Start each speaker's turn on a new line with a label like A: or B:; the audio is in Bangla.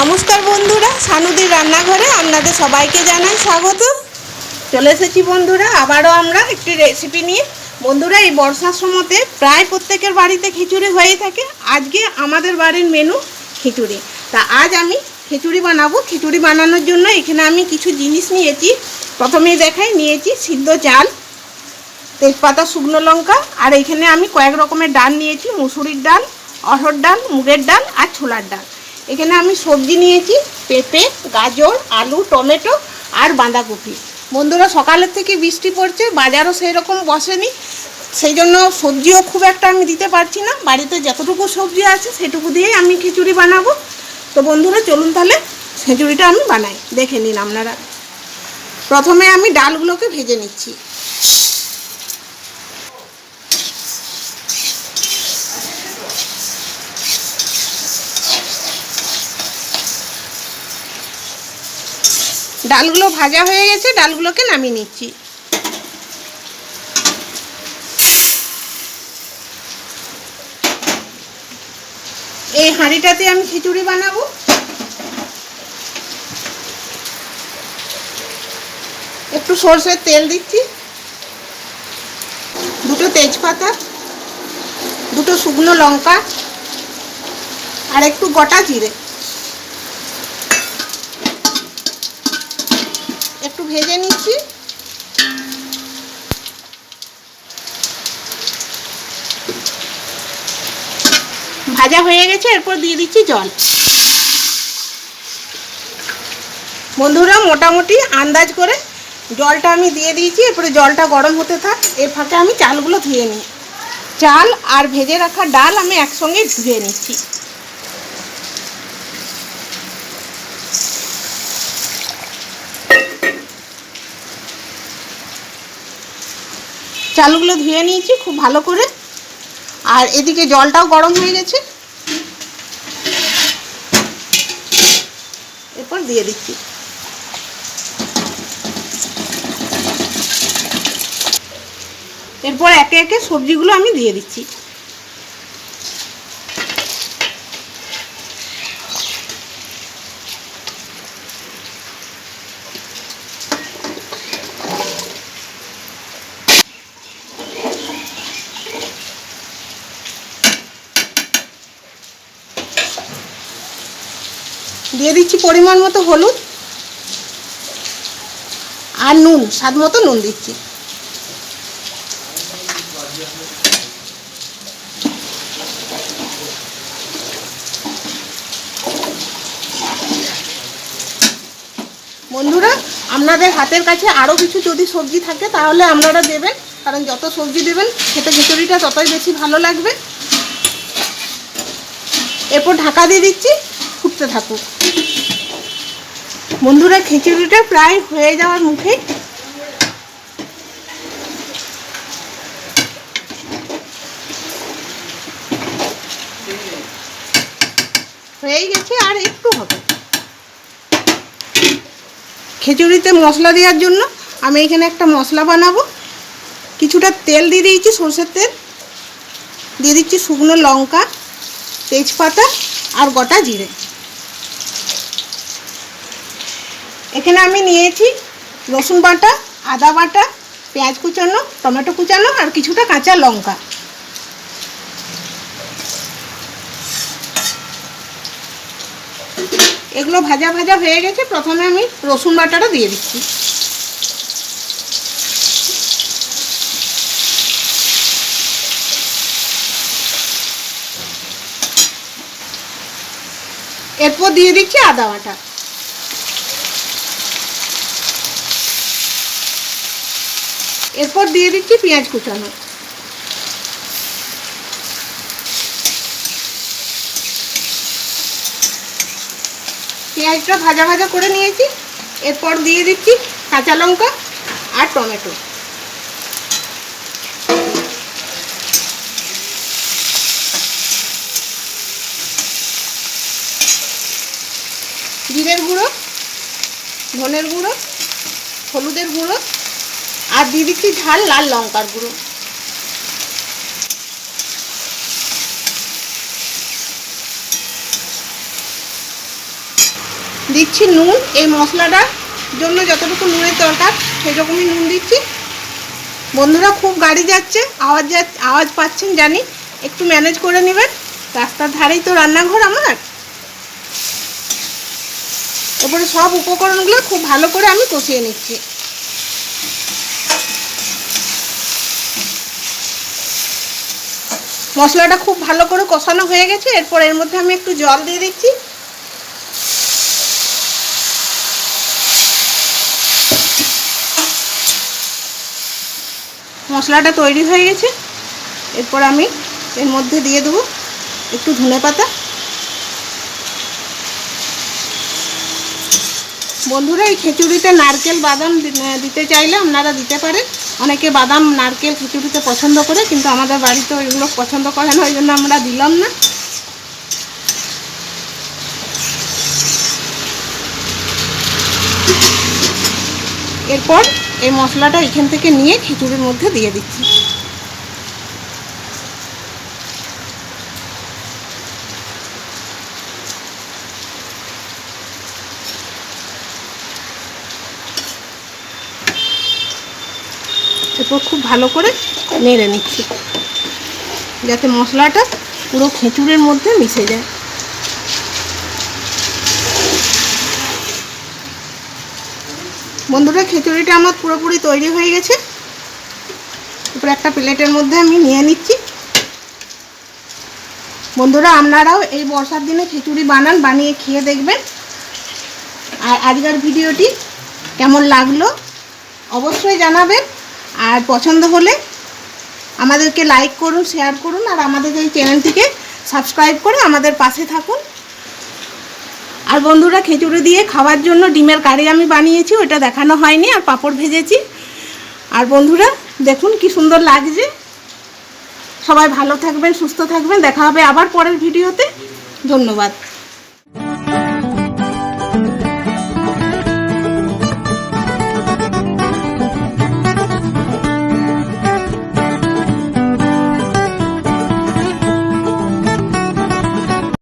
A: নমস্কার বন্ধুরা, সানুদির রান্নাঘরে আপনাদের সবাইকে জানাই স্বাগত। চলে এসেছি বন্ধুরা, আবারও আমরা একটি রেসিপি নিয়ে। বন্ধুরা, এই বর্ষার সময়তে প্রায় প্রত্যেকের বাড়িতে খিচুড়ি হয়েই থাকে। আজকে আমাদের বাড়ির মেনু খিচুড়ি। তা আজ আমি খিচুড়ি বানাবো। খিচুড়ি বানানোর জন্য এখানে আমি কিছু জিনিস নিয়েছি। প্রথমেই দেখাই, নিয়েছি সিদ্ধ চাল, তেজপাতা, শুকনো লঙ্কা, আর এখানে আমি কয়েক রকমের ডাল নিয়েছি। মুসুরির ডাল অরহর ডাল, মুগের ডাল, আর ছোলার ডাল। এখানে আমি সবজি নিয়েছি, পেঁপে, গাজর, আলু, টমেটো আর বাঁধাকপি। বন্ধুরা, সকালের থেকে বৃষ্টি পড়ছে, বাজারও সেই রকম বসেনি সেই জন্য সবজিও খুব একটা আমি দিতে পারছি না। বাড়িতে যতটুকু সবজি আছে সেটুকু দিয়েই আমি খিচুড়ি বানাবো। তো বন্ধুরা, চলুন তাহলে খিচুড়িটা আমি বানাই, দেখে নিন আপনারা। প্রথমে আমি ডালগুলোকে ভেজে নিচ্ছি। ডালগুলো ভাজা হয়ে গেছে, ডালগুলোকে নামিয়ে নিচ্ছি। এই হাঁড়িটাতে আমি খিচুড়ি বানাবো। একটু সর্ষের তেল দিচ্ছি। দুটো তেজপাতা, দুটো শুকনো লঙ্কা, আর একটু গোটা জিরে। ভেজে নিচ্ছি। ভাজা হয়ে গেছে, এরপর দিয়ে দিচ্ছি জল। বন্ধুরা, মোটামুটি আন্দাজ করে জলটা আমি দিয়ে দিয়েছি, এরপরে জলটা গরম হতে থাক। এর ফাঁকে আমি চালগুলো ধুয়ে নিই। চাল আর ভেজে রাখা ডাল আমি একসঙ্গে ধুয়ে নিচ্ছি। চালগুলো ধুয়ে নিয়েছি খুব ভালো করে। আর এদিকে জলটাও গরম হয়ে গেছে। এরপর দিয়ে দিচ্ছি। এরপর একে একে সবজিগুলো আমি দিয়ে দিচ্ছি। দিয়ে দিচ্ছি পরিমাণ মতো হলুদ আর নুন, স্বাদ মতো নুন দিচ্ছি। বন্ধুরা, আপনাদের হাতের কাছে আরও কিছু যদি সবজি থাকে, তাহলে আপনারা দেবেন, কারণ যত সবজি দেবেন, খেতে খিচুড়িটা ততই বেশি ভালো লাগবে। এরপর ঢাকা দিয়ে দিচ্ছি ফুটতে থাকুক। বন্ধুরা, খিচুড়িটা প্রায় হয়ে যাওয়ার মুখে। হয়েই গেছে আর একটু হবে। খিচুড়িতে মশলা দেওয়ার জন্য আমি এখানে একটা মশলা বানাবো। কিছুটা তেল দিয়ে দিয়েছি, সর্ষের তেল। দিয়ে দিচ্ছি শুকনো লঙ্কা, তেজপাতা আর গোটা জিরে। এখানে আমি নিয়েছি রসুন বাটা, আদা বাটা, পেঁয়াজ কুচানো, টমেটো কুচানো আর কিছুটা কাঁচা লঙ্কা। এগুলো ভাজা ভাজা হয়ে গেছে, প্রথমে আমি রসুন বাটাটা দিয়ে দিচ্ছি। এরপর দিয়ে দিচ্ছি আদা বাটা। এরপর দিয়ে দিচ্ছি পেঁয়াজ কুচানো। পেঁয়াজটা ভাজা ভাজা করে নিয়েছি, এরপর দিয়ে দিচ্ছি কাঁচা লঙ্কা আর টমেটো। জিরের গুঁড়ো, ধনের গুঁড়ো, হলুদের গুঁড়ো আর দিয়ে দিচ্ছি ঝাল লাল লঙ্কার গুঁড়ো। দিচ্ছি নুন, এই মশলাটার জন্য যতটুকু নুনের দরকার সেই রকমই নুন দিচ্ছি। বন্ধুরা, খুব গাড়ি যাচ্ছে, আওয়াজ আওয়াজ পাচ্ছেন জানি, একটু ম্যানেজ করে নেবেন। রাস্তার ধারেই তো রান্নাঘর আমার। এরপরে সব উপকরণগুলো খুব ভালো করে আমি কষিয়ে নিচ্ছি। মশলাটা খুব ভালো করে কষানো হয়ে গেছে। এরপর এর মধ্যে আমি একটু জল দিয়ে দিচ্ছি। মশলাটা তৈরি হয়ে গেছে। এরপর আমি এর মধ্যে দিয়ে দেবো একটু ধনে পাতা বন্ধুরা, এই খিচুড়িতে নারকেল বাদাম দিতে চাইলে আপনারা দিতে পারেন। অনেকে বাদাম, নারকেল খিচুড়িতে পছন্দ করে, কিন্তু আমাদের বাড়িতে ওইগুলো পছন্দ করে না, ওই জন্য আমরা দিলাম না। এরপর এই মশলাটা এখান থেকে নিয়ে খিচুড়ির মধ্যে দিয়ে দিচ্ছি। এরপর খুব ভালো করে নেড়ে নিচ্ছি। যাতে মশলাটা পুরো খিচুড়ির মধ্যে মিশে যায়। বন্ধুরা খিচুড়িটা আমার পুরোপুরি তৈরি হয়ে গেছে। এরপর একটা প্লেটের মধ্যে আমি নিয়ে নিচ্ছি। বন্ধুরা, আপনারাও এই বর্ষার দিনে খিচুড়ি বানান, বানিয়ে খেয়ে দেখবেন। আর আজকের ভিডিওটি কেমন লাগল, অবশ্যই জানাবেন। আর পছন্দ হলে আমাদেরকে লাইক করুন শেয়ার করুন, আর আমাদের এই চ্যানেলটিকে সাবস্ক্রাইব করে আমাদের পাশে থাকুন। আর বন্ধুরা খিচুড়ি দিয়ে খাওয়ার জন্য ডিমের কারি আমি বানিয়েছি ওটা দেখানো হয়নি, আর পাঁপড় ভেজেছি। আর বন্ধুরা, দেখুন কি সুন্দর লাগছে। সবাই ভালো থাকবেন, সুস্থ থাকবেন, দেখা হবে আবার পরের ভিডিওতে। ধন্যবাদ।